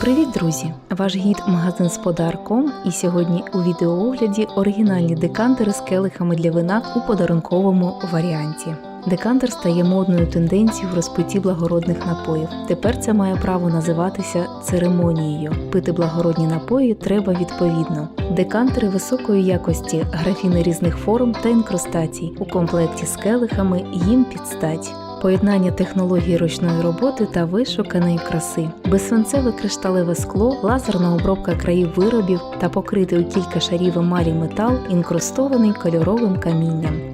Привіт, друзі! Ваш гід магазин Сподар.ком і сьогодні у відеоогляді оригінальні декантери з келихами для вина у подарунковому варіанті. Декантер стає модною тенденцією в розпитті благородних напоїв. Тепер це має право називатися церемонією. Пити благородні напої треба відповідно. Декантери високої якості, графіни різних форм та інкрустацій у комплекті з келихами їм підстать. Поєднання технології ручної роботи та вишуканої краси, безсвинцеве кришталеве скло, лазерна обробка країв виробів та покритий у кілька шарів емалі метал, інкрустований кольоровим камінням.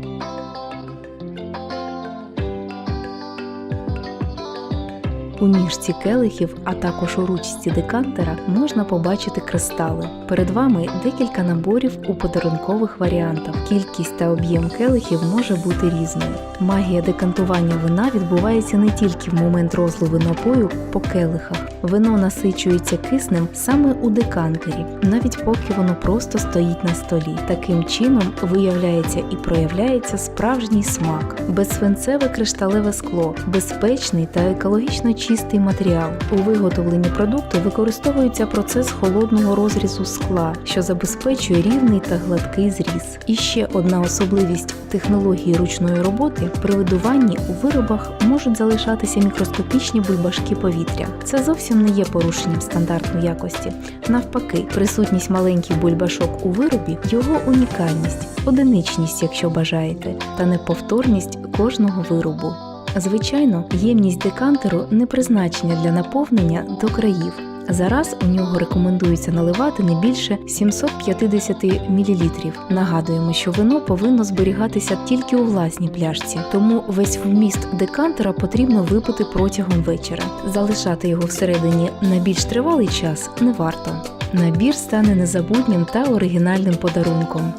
У ніжці келихів, а також у ручці декантера можна побачити кристали. Перед вами декілька наборів у подарункових варіантах. Кількість та об'єм келихів може бути різною. Магія декантування вина відбувається не тільки в момент розливу напою по келихах. Вино насичується киснем саме у декантері, навіть поки воно просто стоїть на столі. Таким чином виявляється і проявляється справжній смак, безсвинцеве кришталеве скло, безпечний та екологічно чистий матеріал. У виготовленні продукту використовується процес холодного розрізу скла, що забезпечує рівний та гладкий зріз. І ще одна особливість технології ручної роботи при видуванні у виробах можуть залишатися мікроскопічні бульбашки повітря. Це зовсім не є порушенням стандартної якості. Навпаки, присутність маленьких бульбашок у виробі його унікальність, одиничність, якщо бажаєте, та неповторність кожного виробу. Звичайно, ємність декантеру не призначення для наповнення до країв. Зараз у нього рекомендується наливати не більше 750 мл. Нагадуємо, що вино повинно зберігатися тільки у власній пляшці, тому весь вміст декантера потрібно випити протягом вечора. Залишати його всередині на більш тривалий час не варто. Набір стане незабутнім та оригінальним подарунком.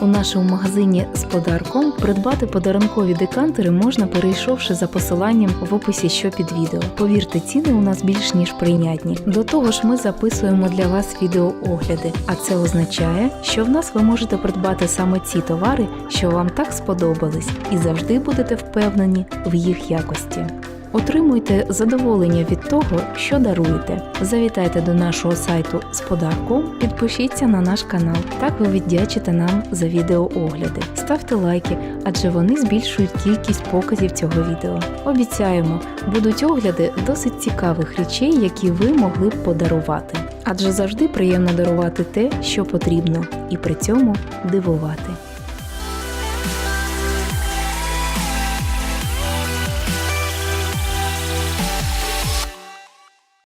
У нашому магазині з подарком придбати подарункові декантери можна, перейшовши за посиланням в описі, що під відео. Повірте, ціни у нас більш ніж прийнятні. До того ж, ми записуємо для вас відеоогляди, а це означає, що в нас ви можете придбати саме ці товари, що вам так сподобались, і завжди будете впевнені в їх якості. Отримуйте задоволення від того, що даруєте. Завітайте до нашого сайту з подарком, підпишіться на наш канал. Так ви віддячите нам за відеоогляди. Ставте лайки, адже вони збільшують кількість показів цього відео. Обіцяємо, будуть огляди досить цікавих речей, які ви могли б подарувати. Адже завжди приємно дарувати те, що потрібно, і при цьому дивувати.